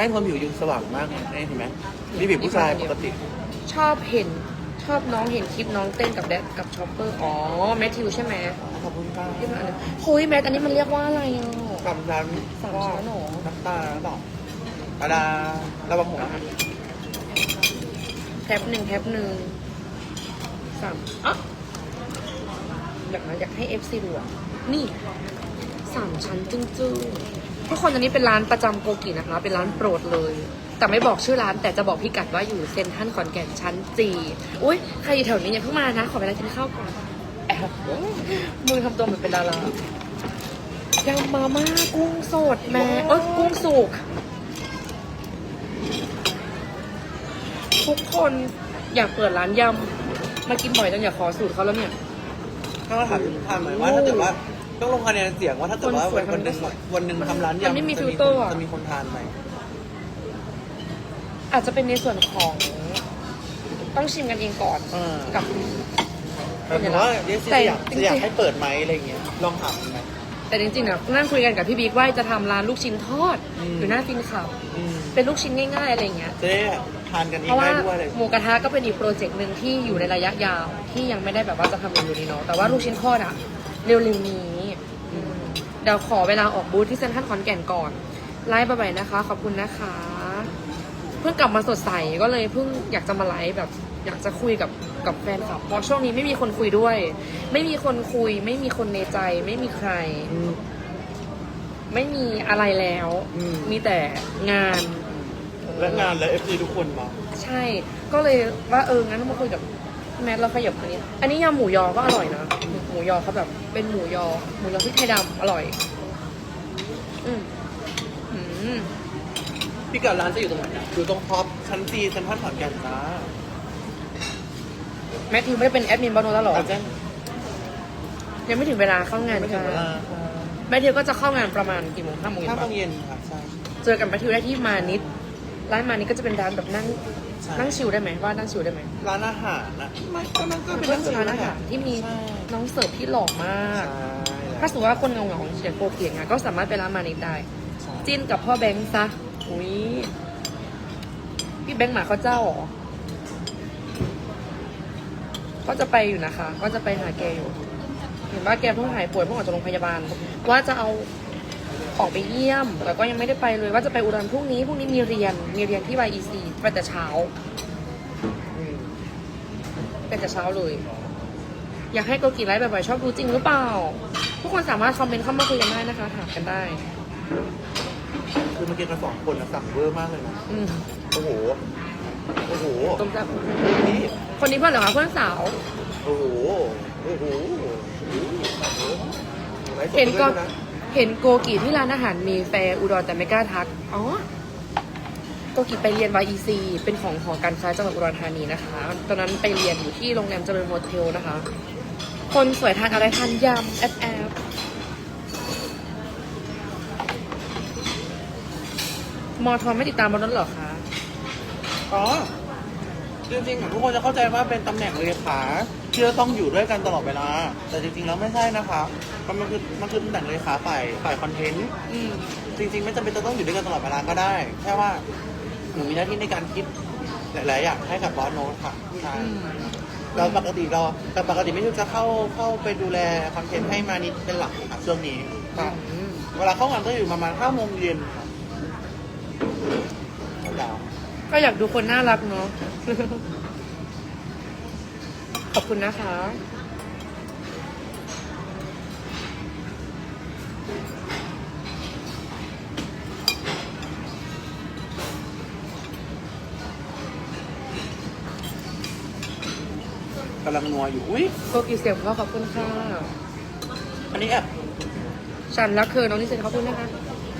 ไม่คนผิวยังสว่างมากเลยนี่เห็นไหมนี่ผิวผู้ชายปกติ ชอบเห็นชอบน้องเห็นคลิปน้องเต้นกับแดดกับชอปเปอร์ อ๋อ แมทธิวใช่ไหมขอบคุณค่ะที่มันอันนี้โอ้ยแมทอันนี้มันเรียกว่าอะไรอะสามชั้นสามชั้นเหรอน้ำตาลหรือเปล่าตาดาระวังหัวนะแท็บหนึ่งแท็บหนึ่งสามอะอยากนะอยากให้เอฟซีดูอะนี่สามชั้นจึ้งๆ ทุกคนอันนี้เป็นร้านประจำโกกินะคะ เป็นร้านโปรดเลย แต่ไม่บอกชื่อร้านแต่จะบอกพี่กัดว่าอยู่เซ็นทรัลขอนแก่นชั้นจีอุ้ยใครอยู่แถวนี้อย่าเพิ่งมานะ ขอเวลากินข้าวก่อนแอบมือทำตัวเหมือนเป็นดารายำมาม่ากุ้งสดแม่เอ้ยกุ้งสุกทุกคนอยากเปิดร้านยำมากินบ่อยจนอยากขอสูตรเขาแล้วเนี่ยถ้าเราถามถางหน่อยว่าถ้าเกิดว่า ต้องลงคะแนนเสียงว่าถ้าเกิดว่าคนสวยวันหนึ่งคนสวยวันหนึ่งทำร้านมันยำไม่มีจะฟิลเตอร์อะ จะมีคนทานไหมอาจจะเป็นในส่วนของต้องชิมกันเองก่อนเออกับ แต่ผมว่าเดี๋ยวจะแต่อยากจริงๆจะอยากให้เปิดไหมอะไรอย่างเงี้ยลองถามดูไหม แต่จริงๆนะนั่งคุยกันกับพี่บิ๊กว่าจะทำร้านลูกชิ้นทอดอืม อยู่หน้าฟินขับอืมเป็นลูกชิ้นง่ายๆอะไรอย่างเงี้ย จะได้ทานกันเอเพงราะว่าได้ด้วยเลยหมูกระทะก็เป็นอีกโปรเจกต์หนึ่งที่อยู่ในระยะยาวที่ยังไม่ได้แบบว่าจะทำเร็วๆนี้เนาะแต่ว่าลูกชิ้นทอดอะเร็วๆนี้อืม เดี๋ยวขอเวลาออกบูธที่เซ็นทรัลขอนแก่นก่อน ไลฟ์บ่อยๆนะคะ ขอบคุณนะคะ เพิ่งกลับมาสดใสก็เลยเพิ่งอยากจะมาไลฟ์แบบ อยากจะคุยกับกับแฟนคลับเพราะช่วงนี้ไม่มีคนคุยด้วย ไม่มีคนคุย ไม่มีคนในใจ ไม่มีใคร อืม ไม่มีอะไรแล้ว อืม มีแต่งาน และงานและเอฟซีทุกคนมาใช่ ก็เลยว่าเอองั้นมาคุยกับแมทเราขยับอันนี้ อันนี้ยำหมูยอก็อร่อยนะห มูยอเขาแบบเป็นหมูยอ หมูยอพริกไทยดำอร่อย อืมอืมพี่กัดร้านจะอยู่ตรงไหนอะอยู่ตรงท็อปชั้นจีเซ็นทรัลขอนแก่นจ้าแมททิวไม่ได้เป็นแอดมินบอลโนแล้วหรออาจจะยังไม่ถึงเวลาเข้างานไม่ถึงค่ะเวลาแมททิวก็จะเข้างานประมาณกี่โมงห้าโมงเย็ห้านโมปะงเย็นค่ะใช่ เจอกันแมททิวได้ที่มานิดร้านมานิดก็จะเป็นร้านแบบนั่ง ใช่นั่งชิลได้ไหมว่านั่งชิลได้ไหมร้านอาหารนะไม่ก็มันก็เป็เป็นนเรื่องร้านอาหารที่มีใช่น้องเสิร์ฟที่หล่อมาก ถ้าสมมติว่าคนเงาเงาๆเฉียงโกเกียงอะก็สามารถไปร้านมานิดได้ ใช่จิ้นกับพ่อแบงค์ซะอุ้ยพี่แบงค์หมาเขาเจ้าเหรอ ก็จะไปอยู่นะคะ ก็จะไปหาแกอยู่ เห็นว่าแกเพิ่งหายป่วยเพิ่งออกจากโรงพยาบาล ว่าจะเอา ออกไปเยี่ยม แต่ก็ยังไม่ได้ไปเลยว่าจะไปอุดรพรุ่งนี้พรุ่งนี้มีเรียนมีเรียนที่ YEC ไปแต่เช้าอืมไปแต่เช้าเลย อยากให้โกกีไลฟ์บ่อยๆชอบดูจริงหรือเปล่า ทุกคนสามารถคอมเมนต์เข้ามาคุยกันได้นะคะถามกันได้ คือเมื่อกี้กันสองคนนะสั่งเวอร์มากเลยนะอืมโอ้โหโอ้โหต้มแซ่บนี่คนนี้เพื่อนเหรอคะเพื่อนสาวโอ้โหโอ้โหไลฟ์สดเห็นก็ด้วยะ เห็นโกกีที่ร้านอาหารมีแฟร์อุดรแต่ไม่กล้าทัก อ๋อ โกกีไปเรียน YEC เป็นของหอการค้าจังหวัดอุดรธานีนะคะ ตอนนั้นไปเรียนอยู่ที่โรงแรมเจริญโฮเทลนะคะ คนสวยทานอะไรทานยำแอบแอบมอทอไม่ติดตามบนนั้นเหรอคะ อ๋อ จริงๆทุกคนจะเข้าใจว่าเป็นตำแหน่งเลขา ที่จะต้องอยู่ด้วยกันตลอดเวลา แต่จริงๆแล้วไม่ใช่นะคะมันมันคือมันคือตำแหน่งเลขาฝ่ายฝ่ายคอนเทนต์อืมจริงๆไม่จำเป็นจะต้องอยู่ด้วยกันตลอดเวลาก็ได้ แค่ว่าหนูมีหน้าที่ในการคิดหลายๆอย่างให้กับบอสโน้ตค่ะใช่อืมเราปกติเราแต่ปกติไม่ถูกจะเข้าเข้าไปดูแลคอนเทนต์ให้มานิดเป็นหลักค่ะช่วงนี้ค่ะอืมเวลาเข้างานก็อยู่ประมาณห้าโมงเย็นค่ะยาวก็อยากดูคนน่ารักเนาะ ขอบคุณนะคะ กำลังนัวอยู่ อุ้ย โกกีเสียงเพราะขอบคุณค่ะ อันนี้แอบฉันรักเธอน้องนิสิตขอบคุณนะคะ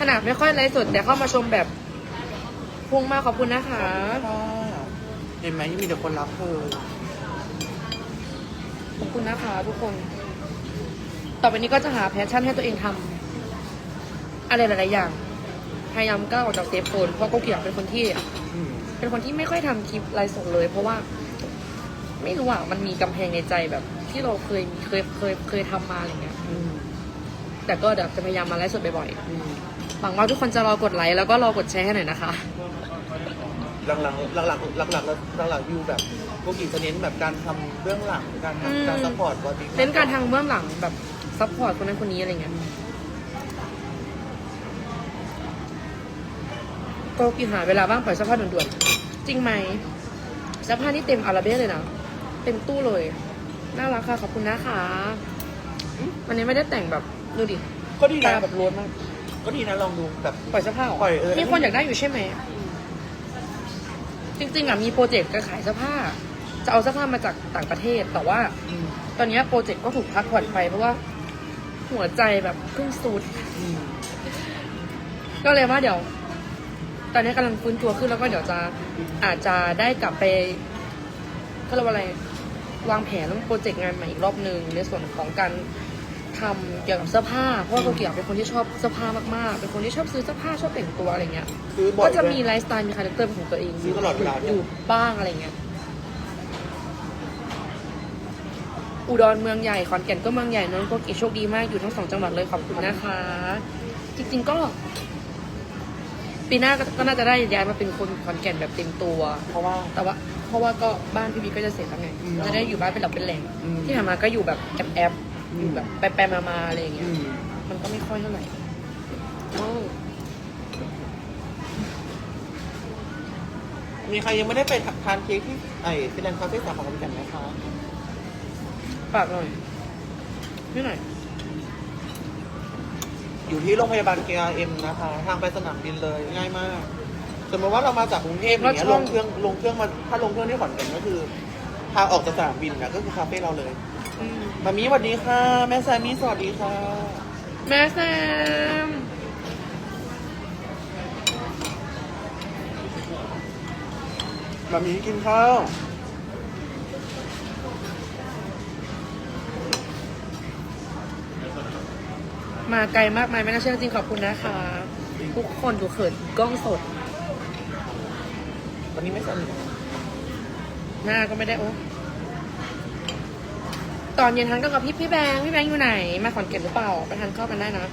ขนาดไม่ค่อยไลฟ์สดแต่เข้ามาชมแบบพุ่งมากขอบคุณนะคะ เห็นไหมยังมีแต่คนรักเธอขอบ คุณนะคะทุกคน ต่อไปนี้ก็จะหาแพชชั่นให้ตัวเองทำอะไรหลายๆอย่าง พยายามก้าวออกจากเซฟโซนเพราะโกกีอยากเป็นคนที่ เป็นคนที่ไม่ค่อยทำคลิปไลฟ์สดเลย เพราะว่า ไม่รู้อะมันมีกำแพงในใจแบบ ที่เราเคยเคยเคยเคยทำมาอะไรเงี้ยแต่ก็เดี๋ยวจะพยายามมาไลฟ์สดบ่อยอืมหวังว่าทุกคนจะรอกดไลค์แล้วก็รอกดแชร์ให้หน่อยนะคะ หลังๆหลังๆหลังๆหลังๆหลังๆหลังๆอยู่แบบ โกกิจะเน้นแบบการทำเบื้องหลังการอืม ทำการซัพพอร์ตบอดี้เน้นการทางเบื้องหลังแบบซัพพอร์ตคนนั้นคนนี้อะไรเงี้ยโกกิหาเวลาบ้างปล่อยเสื้อผ้าด่วนๆ จริงไหมเสื้อผ้านี่เต็มอาราเบ้เลยนะ เต็มตู้เลย น่ารักค่ะ ขอบคุณนะคะอืมวันนี้ไม่ได้แต่งแบบดูดิ ก็ดีตานะแบบล้วนมาก ก็ดีนะลองดูแบบ ปล่อยเสื้อผ้าหรปล่อยเออ มีคนอยากได้อยู่ใช่ไหม จริงๆอะมีโปรเจกต์จะขายเสื้อผ้า จะเอาเสื้อผ้ามาจากต่างประเทศ แต่ว่าอืมตอนนี้โปรเจกต์ก็ถูกพักผ่อนไปเพราะว่าหัวใจแบบเพิ่งสุดอืมก็เลยว่าเดี๋ยว ตอนนี้กำลังฟื้นตัวขึ้นแล้วก็เดี๋ยวจะอาจจะได้กลับไปเขาเรียกว่าอะไร วางแผนเรื่องโปรเจกต์งานใหม่อีกรอบหนึ่งในส่วนของการทำเกี่ยวกับเสื้อผ้า เพราะว่าโกเกียวเป็นคนที่ชอบเสื้อผ้ามากๆ เป็นคนที่ชอบซื้อเสื้อผ้าชอบแต่งตัวอะไรเงี้ย ซื้อบ่อยก็จะด้วยมีไลฟ์สไตล์มีคาแรคเตอร์เป็นของตัวเองซื้อตลอดเวลาด้วยอยู่บ้างอะไรเงี้ย อุดรเมืองใหญ่ขอนแก่นก็เมืองใหญ่นนท์โกกิโชคดีมากอยู่ทั้งสองจังหวัดเลยขอบคุณนะคะ จริงๆก็ ปีหน้าก็ก็น่าจะได้ย้ายมาเป็นคนขอนแก่นแบบเต็มตัว เพราะว่า แต่ว่า เพราะว่าก็บ้านพี่บิ๊กก็จะเสร็จแล้วไงอืมจะได้อยู่บ้านเป็นหลักเป็นแหล่งอืม ที่ผ่านมาก็อยู่แบบแอบแอบอืมอยู่แบบไปไปมามาๆอะไรอย่างเงี้อืยมมันก็ไม่ค่อยเท่าไหร่อ้าวมีใครยังไม่ได้ไปทานเค้กที่ไอ้ฟินแลนด์คาเฟ่สาขาขอนแก่นไหมคะ ฝากหน่อยพี่หน่อย อยู่ที่โรงพยาบาล KRM นะคะ ทางไปสนามบินเลยง่ายมาก สมมติว่าเรามาจากกรุงเทพอย่างเงี้ยแล้วช่ลองงเครื่องลงเครื่องมาถ้าลงเครื่องที่ขอนแก่นก็คือพาออกจากสนามบินนะก็คือคาเฟ่เราเลยอืมมามีสวัสดีค่ะ แม่แซมมี่สวัสดีค่ะ แม่แซมมามีกินข้าว มาไกลมากมายไม่น่าเชื่อจริงขอบคุณนะคะ ทุกคนดูเขินกล้องสด วันนี้ไม่สนิทหน้าก็ไม่ได้โอ้ตอนเย็นทานก็กับพี่พี่แบงค์พี่แบงค์อยู่ไหน มาขอนแก่นหรือเปล่า ไปทานข้าวกันได้นะ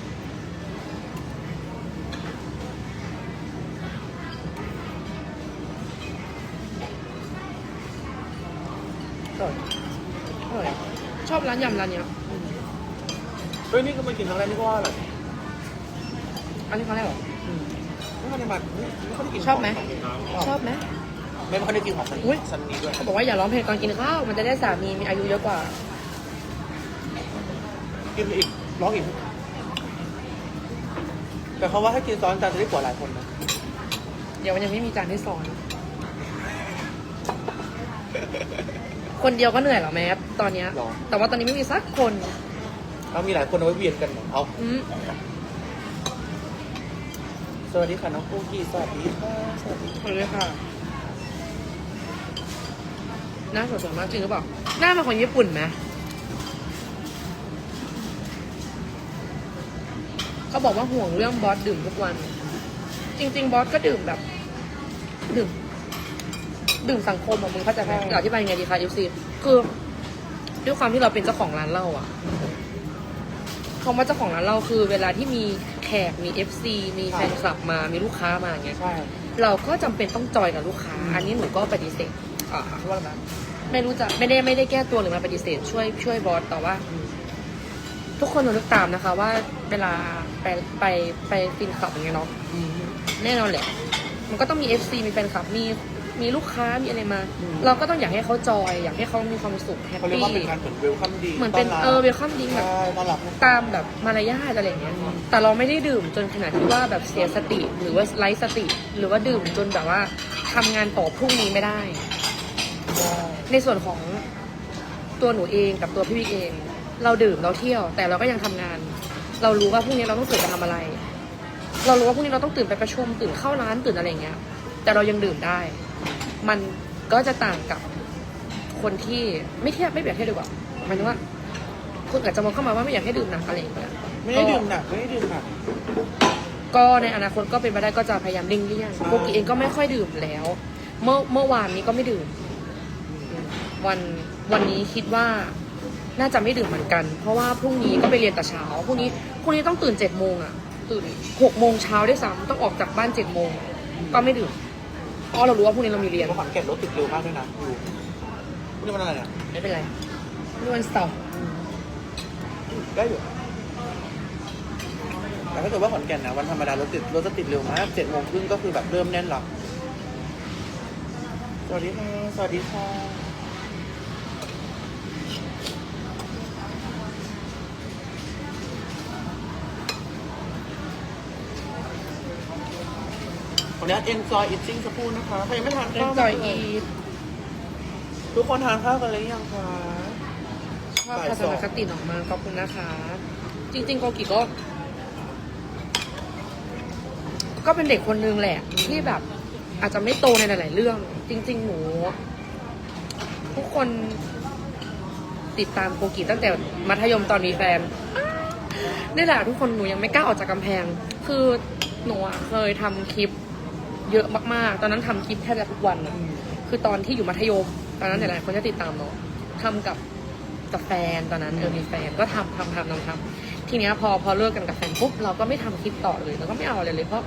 อร่อยอร่อยอะชอบร้านยำร้านเนี้ย เฮ้ยนี่ก็มากินครั้งแรกนี่ก็ว่าอร่อยอันนี้เขาได้เหรอ อืมไม่ค่อยได้มาไม่ไม่ค่อยได้กินชอบไหมของชอบไหม ไม่ค่อยได้กินของสันอุ๊ย สันนี้ด้วยเขาบอกว่าอย่าร้องเพลงตอนกินข้าว มันจะได้สามีมีอายุเยอะกว่า กินอีกร้องอีกแต่เขาว่าให้กินซ้อนจานจะได้กว่าหลายคนนะเดี๋ยวมันยังไม่มีจานให้สอน คนเดียวก็เหนื่อยเหรอแม่ตอนเนี้ย หรอแต่ว่าตอนนี้ไม่มีสักคน เรามีหลายคนเอาไว้เวียนกันเหรอเอาอืมสวัสดีค่ะน้องกูกี้สวัสดีค่ะสวัสดีเอาเลยค่ะ หน้าสดๆมากจริงหรือเปล่า หน้าเป็นคนญี่ปุ่นไหมเขาบอกว่าห่วงเรื่องบอสดื่มทุกวัน จริง ๆ บอสก็ดื่มแบบ ดื่ม ดื่มสังคมอะมึงเข้าใจไหมจะอธิบายยังไงดีคะยูซีคือด้วยความที่เราเป็นเจ้าของร้านเหล้าอะ คำว่าเจ้าของร้านเหล้าคือ เวลาที่มีแขกมีเอฟซีมีแฟนคลับมามีลูกค้ามาอย่างเงี้ย ใช่ เราก็จำเป็นต้องจอยกับลูกค้า อันนี้หนูก็ปฏิเสธอ่าเขาว่าอะไรนะไม่รู้จะไม่ได้ไม่ได้แก้ตัวหรือมาปฏิเสธ ช่วยช่วยบอสแต่ว่า ทุกคนต้องนึกตามนะคะ ว่าเวลาไปไปไปฟินคลับอย่างเงี้ยเนาะอืมแน่นอนแหละ มันก็ต้องมี FC มีแฟนคลับ มี มีลูกค้ามีอะไรมา อืม เราก็ต้องอยากให้เขาจอย อยากให้เขามีความสุขแฮปเขาเรียกปี้ว่าเป็นการเหมือนเวลคัมดีเหมือนเป็นต้รับเออเวลคัมดิ้งแบบใช่ต้อนรับลูกค้ตามแบบมารยาทอะไรอย่างเงี้ยแต่เราไม่ได้ดื่มจนขนาดที่ว่าแบบเสียสติหรือว่าไร้สติ หรือว่าดื่มจนแบบว่าทำงานต่อพรุ่งนี้ไม่ได้ใช่ในส่วนของตัวหนูเองกับตัวพี่วิกเอง เราดื่มเราเที่ยว แต่เราก็ยังทำงาน เรารู้ว่าพรุ่งนี้เราต้องตื่นไปทำอะไร เรารู้ว่าพรุ่งนี้เราต้องตื่นไปประชุมตื่นเข้าร้านตื่นอะไรอย่างเงี้ย แต่เรายังดื่มได้ มันก็จะต่างกับคนที่ไม่เทียบไม่เปรียบเทียบดีกว่าหมายถึงว่าคนอาจจะมองเข้ามาว่าไม่อยากให้ดื่มหนักอะไรอย่างเงี้ยไม่ได้ดื่มหนักไม่ได้ดื่มหนักก็ในอนาคตก็เป็นไปได้ก็จะพยายามเลี่ยงเลี่ยงใช่โกกิเองก็ไม่ค่อยดื่มแล้ว เมื่อเมื่อวานนี้ก็ไม่ดื่ม วันวันนี้คิดว่าน่าจะไม่ดื่มเหมือนกัน เพราะว่าพรุ่งนี้ก็ไปเรียนแต่เช้าพรุ่งนี้พรุ่งนี้ต้องตื่นเจ็ดโมงอะตื่นหกโมงเช้าด้วยซ้ำต้องออกจากบ้านเจ็ดโมงก็ไม่ดื่ม เพราะเรารู้ว่าพรุ่งนี้เรามีเรียน เพราะขอนแก่นรถติดเร็วมากด้วยนะอยู่พวกนี้มันอะไรเนี่ยไม่เป็นไรนี่วันเสาร์ได้อยู่แต่ถ้าเกิดว่าขอนแก่นนะวันธรรมดารถติดรถจะติดเร็วมากเจ็ดโมงครึ่งก็คือแบบเริ่มแน่นหรอสวัสดีค่ะสวัสดีค่ะ ขออนุญาต enjoy eating สักครู่นะคะ ใครยังไม่ทานเล่นข้าวจอยมาเลอีททุกคนทานข้าวกันหรือยังคะ ชอบทัศนคติออกมา ขอบคุณนะคะ จริงๆโกกิก็ ก็เป็นเด็กคนนึงแหละ ที่แบบ อาจจะไม่โตในหลาย ๆ เรื่อง จริง ๆ หนู ทุกคนติดตามโกกิตั้งแต่มัธยมตอนมีแฟนนี่แหละทุกคนหนูยังไม่กล้าออกจากกำแพง คือหนูอะเคยทำคลิป เยอะมากๆ ตอนนั้นทำคลิปแทบจะทุกวันอะคือตอนที่อยู่มัธยม ตอนนั้นหลายๆคนจะติดตามเนาะทำกับกับแฟนตอนนั้นเออมีแฟนก็ทำทำทำทำทำทีเนี้ยพอพอเลิกกันกับแฟนปุ๊บเราก็ไม่ทำคลิปต่อเลยเราก็ไม่เอาอะไรเลยเพราะ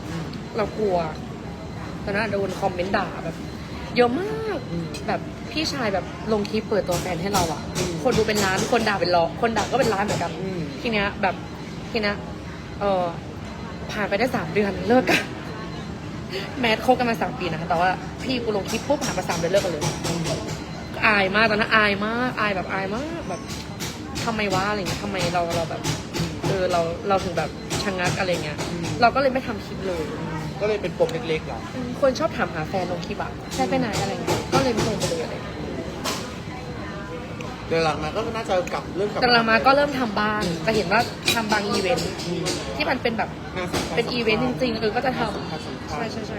เรากลัว ตอนนั้นโดนคอมเมนต์ด่าแบบเยอะมากแบบพี่ชายแบบลงคลิปเปิดตัวแฟนให้เราอะคนดูเป็นล้านคนด่าเป็นร้อยคนด่าก็เป็นล้านเหมือนกันอืมทีเนี้ยแบบทีเนี้ยเออผ่านไปได้สามเดือนเลิกกัน แมทคบกันมาสามปีนะคะ แต่ว่าพี่กูลงคลิปปุ๊บผ่านมาสามเดือนเลิกกันเลย อายมากตอนนั้นอายมาก อายแบบอายมากแบบทำไมวะอะไรเงี้ยทำไมเราเราแบบเออเราเราถึงแบบชะงักอะไรเงี้ย เราก็เลยไม่ทำคลิปเลย ก็เลยเป็นปมเล็กๆเหรออืมคนชอบถามหาแฟนลงคลิปอะแฟนไปไหนอะไรเงี้ย ก็เลยไม่ลงไปเลยอะไรเงี้ยเดี๋ยวหลังมาก็น่าจะกลับเรื่องกลับแต่หลังมาก็เริ่มทำบ้าง จะเห็นว่าทำบางอีเวนต์ที่มันเป็นแบบงานสำคัญเป็นอีเวนต์จริงๆเออก็จะทงานสำคัญสำำคัญ ใช่ใช่ใช่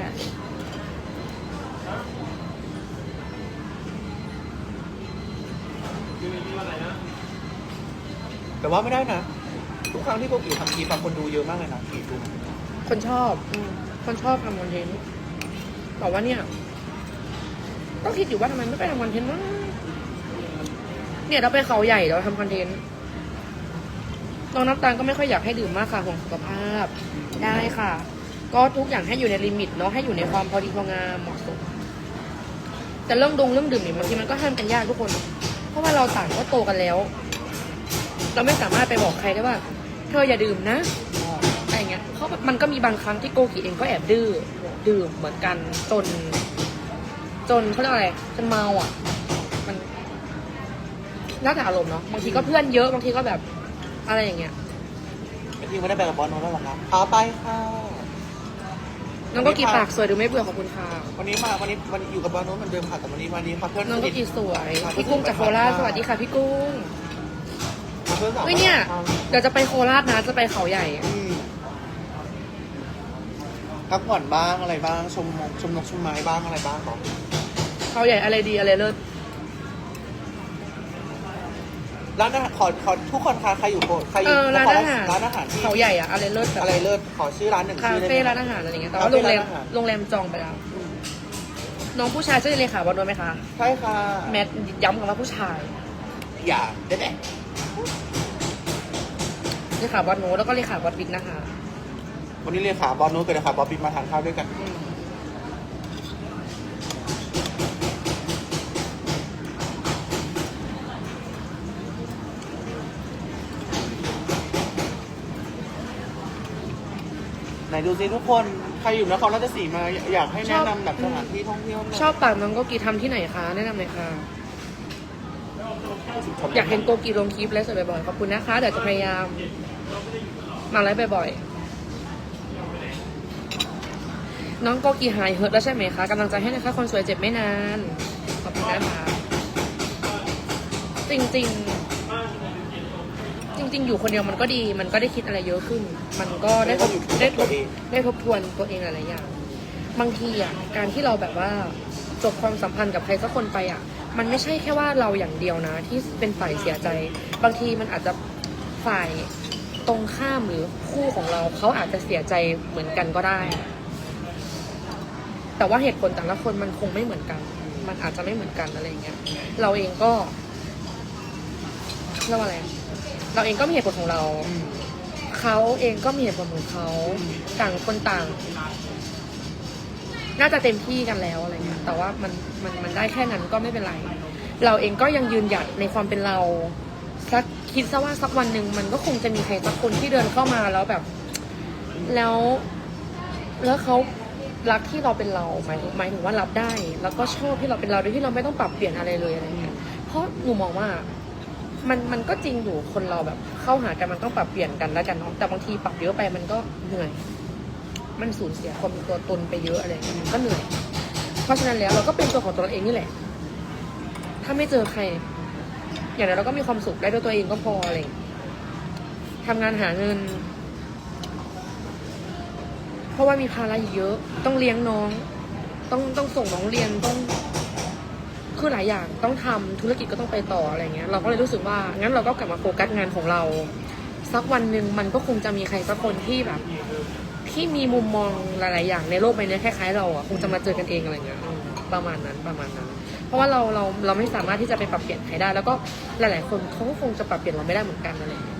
แต่ว่าไม่ได้นะ ทุกครั้งที่โกกิทำคลิปบางคนดูเยอะมากเลยนะกี่ดูคนชอบอืมคนชอบทำคอนเทนต์แต่ว่าเนี่ย ก็คิดอยู่ว่าทำไมไม่ไปทำคอนเทนต์วะเนี่ยเราไปเขาใหญ่เราทำคอนเทนต์น้องน้ำตาลก็ไม่ค่อยอยากให้ดื่มมากค่ะห่วงสุขภาพ ได้ค่ะ ก็ทุกอย่างให้อยู่ในลิมิตเนาะให้อยู่ในความพอดีพองามเหมาะสมแต่เรื่องดงเรื่องดื่มเนี่ยบางทีมันก็ห้ามกันยากทุกคน เพราะว่าเราต่างก็โตกันแล้ว เราไม่สามารถไปบอกใครได้ว่า เธออย่าดื่มนะอะไรเงี้ยเขามันก็มีบางครั้งที่โกกิเองก็แอบดื้อดื่มเหมือนกันจน จนเขาเรียกอะไรจนเมาอะ มันแล้วแต่อารมณ์เนาะบางทีก็เพื่อนเยอะบางทีก็แบบอะไรอย่างเงี้ยไม่ทีไม่ได้ไปกับบอลโน้นแล้วหรอครับเอไปค่ะ น้องโก็กีปากสวยดูไม่เบื่อขอบคุณค่ะ วันนี้มาวันนี้วันนี้อยู่กับบอลโน้นเหมือนเดิมค่ะแต่วันนี้วันนี้พาเพื่อนน้องสโก็นิทกีสวย พี่กุ้งจากโคราชสวัสดีค่ะพี่กุ้งพาเพื่อนสาวเฮ้ยเนี่ยเดี๋ยวจะไปโคราชนะจะไปเขาใหญ่อืมพักผ่อนบ้างอะไรบ้างชมมงชมนกชมไม้บ้างอะไรบ้างก่อนเขาใหญ่อะไรดีอะไรเลิศ ร้านอาหารขอขอทุกคนคะใครอยู่โคใครอเอยู่อร้านอาหารร้านอาหารที่เขาใหญ่อะอะไรเลิศแบบอะไรเลิศขอชื่อร้านหนึ่งคาชื่อได้เฟ่ไหมร้านอาหารอะไรอย่างเงี้ยแต่ว่าคาเฟ่โรงแรมร้านอาหาร โรงแรมจองไปแล้วน้องผู้ชายใช่เลขาบอลด้วยไหมคะใช่ค่ะแมทย้ำกับว่าผู้ชายอย่าได้แหละเลขาบอลโนตแล้วก็เลขาบอลบิ๊กนะคะวันนี้เรียนขาบอลนู้นกับเรียนขาบอลปิดมาทานข้าวด้วยกันไห ดูซิทุกคนใครอยู่นครราชสีมาอยากให้แนะนำแบบสถานที่ท่องเที่ยวหน่อยชอบปากน้องโกกีทำที่ไหนคะ แนะนำหน่อยค่ะ อยากเห็นโกกีลงคลิปและสวยบ่อยๆขอบคุณนะคะเดี๋ยวจะพยายาม มาไลฟ์บ่อยๆ น้องโกกีหายเฮิร์ตแล้วใช่ไหมคะกำลังใจให้นะคะคนสวยเจ็บไม่นาน ขอบคุณนะคะจริงๆ จริง ๆ อยู่คนเดียวมันก็ดี มันก็ได้คิดอะไรเยอะขึ้น มันก็ได้ทบได้ทบได้ทบทวนตัวเองหลายๆอย่าง บางทีอะการที่เราแบบว่าจบความสัมพันธ์กับใครสักคนไปอะ มันไม่ใช่แค่ว่าเราอย่างเดียวนะ ที่เป็นฝ่ายเสียใจ บางทีมันอาจจะฝ่ายตรงข้ามหรือคู่ของเราเขาอาจจะเสียใจเหมือนกันก็ได้ แต่ว่าเหตุผลแต่ละคนมันคงไม่เหมือนกัน มันอาจจะไม่เหมือนกันอะไรอย่างเงี้ย เราเองก็เรียกว่าอะไร เราเองก็มีเหตุผลของเราอืมเขาเองก็มีเหตุผลของเขาต่างคนต่าง น่าจะเต็มที่กันแล้วอะไรเงี้ยแต่ว่ามันมันมันได้แค่นั้นก็ไม่เป็นไร เราเองก็ยังยืนหยัดในความเป็นเราสักคิดซะว่าสักวันหนึ่งมันก็คงจะมีใครสักคนที่เดินเข้ามาแล้วแบบ แล้ว แล้วเขารักที่เราเป็นเราหมายถึงหมายถึงว่ารับได้ แล้วก็ชอบที่เราเป็นเราโดยที่เราไม่ต้องปรับเปลี่ยนอะไรเลยอะไรเงี้ยเพราะหนูมองว่า มันมันก็จริงอยู่คนเราแบบ เข้าหากันมันต้องปรับเปลี่ยนกันแล้วกันเนาะแต่บางทีปรับเยอะไปมันก็เหนื่อย มันสูญเสียความเป็นตัวตนไปเยอะอะไรเงี้ยมันก็เหนื่อย เพราะฉะนั้นแล้วเราก็เป็นตัวของตัวเราเองนี่แหละ ถ้าไม่เจอใคร อย่างนั้นเราก็มีความสุขได้ด้วยตัวเองก็พออะไรอย่างเงี้ยทำงานหาเงิน เพราะว่ามีภาระอีกเยอะ ต้องเลี้ยงน้อง ต้องต้องส่งน้องเรียนต้อง คือหลายอย่างต้องทำธุรกิจก็ต้องไปต่ออะไรเงี้ยเราก็เลยรู้สึกว่างั้นเราก็กลับมาโฟกัสงานของเรา สักวันหนึ่งมันก็คงจะมีใครสักคนที่แบบ ที่มีมุมมองหลาย ๆ อย่างในโลกใบนี้คล้าย ๆ เราอะคงจะมาเจอกันเองอะไรเงี้ยประมาณนั้นประมาณนั้น เพราะว่าเราเราเราไม่สามารถที่จะไปปรับเปลี่ยนใครได้ แล้วก็หลาย ๆ คนเขาก็คงจะปรับเปลี่ยนเราไม่ได้เหมือนกันอะไรเงี้ย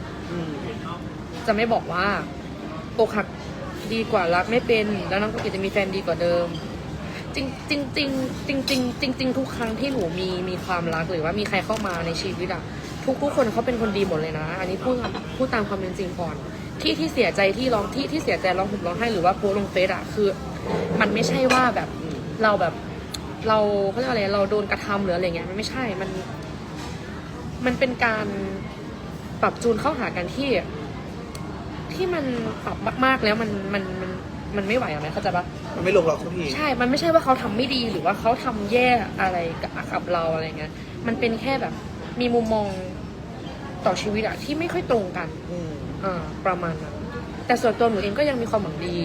จะไม่บอกว่าอกหักดีกว่ารักไม่เป็น แล้วน้องก็กิจจะมีแฟนดีกว่าเดิม จริงจริงจริงจริงจริงจริงจริงทุกครั้งที่หนูมีมีความรักหรือว่ามีใครเข้ามาในชีวิตอะทุกทุกคนเขาเป็นคนดีหมดเลยนะ อันนี้พูดพูดตามความเป็นจริงก่อนที่ที่เสียใจที่ร้องที่ที่เสียใจร้องห่มร้องไห้หรือว่าโพสลงเฟซอะคือ มันไม่ใช่ว่าแบบเราแบบ เราเขาเรียกอะไรเราโดนกระทำหรืออะไรเงี้ยมันไม่ใช่มัน มันเป็นการปรับจูนเข้าหากันที่ ที่มันปรับมาก ๆ แล้วมันมันมัน มันไม่ไหวอะไหมเข้าใจปะมันไม่ลงหรอกสักทีใช่ มันไม่ใช่ว่าเขาทำไม่ดีหรือว่าเขาทำแย่อะไรกับกับเราอะไรเงี้ย มันเป็นแค่แบบ มีมุมมองต่อชีวิตอะที่ไม่ค่อยตรงกัน อืมอ่าประมาณนั้นแต่ส่วนตัวหนูเองก็ยังมีความหวังดี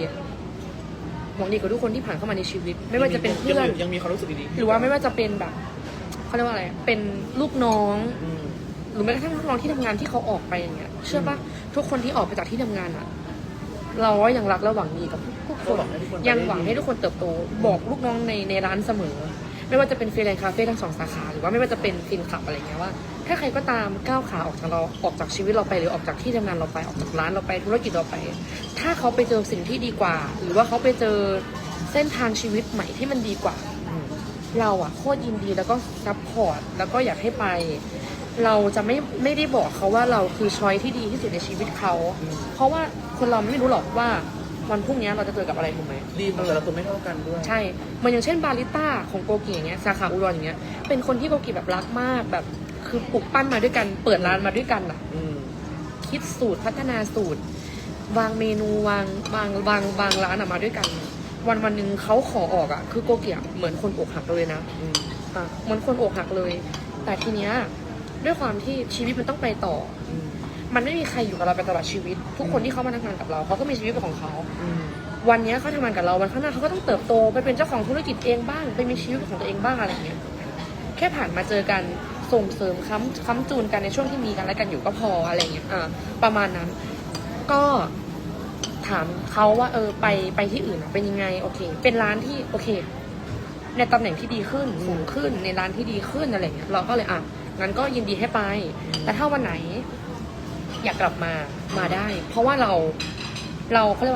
หวังดีกับทุกคนที่ผ่านเข้ามาในชีวิต ไม่ว่าจะเป็นเพื่อน ยังมียังมีความรู้สึกดีๆหรือว่าไม่ว่าจะเป็นแบบเขาเรียกว่าอะไร เป็นลูกน้อง อืม หรือแม้กระทั่งลูกน้องที่ทำงานที่เขาออกไปอย่างเงี้ย เชื่อปะทุกคนที่ออกไปจากที่ทำงานอะ เราก็ยังรักและหวังดีกับทุกคนยังหวังให้ทุกคนเติบโต บอกลูกน้องในในร้านเสมอ ไม่ว่าจะเป็นฟรีแลนซ์คาเฟ่ทั้งสองสาขาหรือว่าไม่ว่าจะเป็นฟินคลับอะไรเงี้ยว่า ถ้าใครก็ตามก้าวขาออกจากเราออกจากชีวิตเราไปหรือออกจากที่ทำงานเราไปออกจากร้านเราไปธุรกิจเราไป ถ้าเขาไปเจอสิ่งที่ดีกว่า หรือว่าเขาไปเจอเส้นทางชีวิตใหม่ที่มันดีกว่า เราอะโคตรยินดีแล้วก็ซัพพอร์ตแล้วก็อยากให้ไป เราจะไม่ไม่ได้บอกเขาว่าเราคือช้อยที่ดีที่สุดในชีวิตเขาอืมเพราะว่าคนเราไม่รู้หรอกว่าวันพรุ่งนี้เราจะเจอกับอะไรถูกไหมดีมันแต่ละคนไม่เท่ากันด้วย ใช่เหมันอย่างเช่นบาริต้าของโกกิอย่างเงี้ยสาขาอุดรอย่างเงี้ย เป็นคนที่โกกิแบบรักมากแบบคือปลูกปั้นมาด้วยกัน เปิดร้านมาด้วยกันอะอืมคิดสูตรพัฒนาสูตร วางเมนูวางวางวางวางร้านอะมาด้วยกัน วันวันหนึ่งเขาขอออกอะคือโกกิอะเหมือนคนอกหักเลยนะอืมอะเหมือนคนอกหักเลย แต่ทีเนี้ย ด้วยความที่ชีวิตมันต้องไปต่ออืมมันไม่มีใครอยู่กับเราไปตลอดชีวิต ทุกคนที่เข้ามาทำงานกับเราเขาก็มีชีวิตเป็นของเขาอืมวันเนี้ยเขาทำงานกับเราวันข้างหน้าเขาก็ต้องเติบโตไปเป็นเจ้าของธุรกิจเองบ้างไปมีชีวิตของตัวเองบ้างอะไรเงี้ยแค่ผ่านมาเจอกันส่งเสริมค้ำค้ำจูนกันในช่วงที่มีกันและกันอยู่ก็พออะไรเงี้ยอ่าประมาณนั้น ก็ถามเขาว่าเออไปไปที่อื่นอะเป็นยังไงโอเค เป็นร้านที่โอเค ในตำแหน่งที่ดีขึ้นสูงขึ้นในร้านที่ดีขึ้นอะไรเงี้ยเราก็เลยอะ งั้นก็ยินดีให้ไป แต่ถ้าวันไหนอยากกลับมามาได้ เพราะว่าเราเราเขาเรียกว่า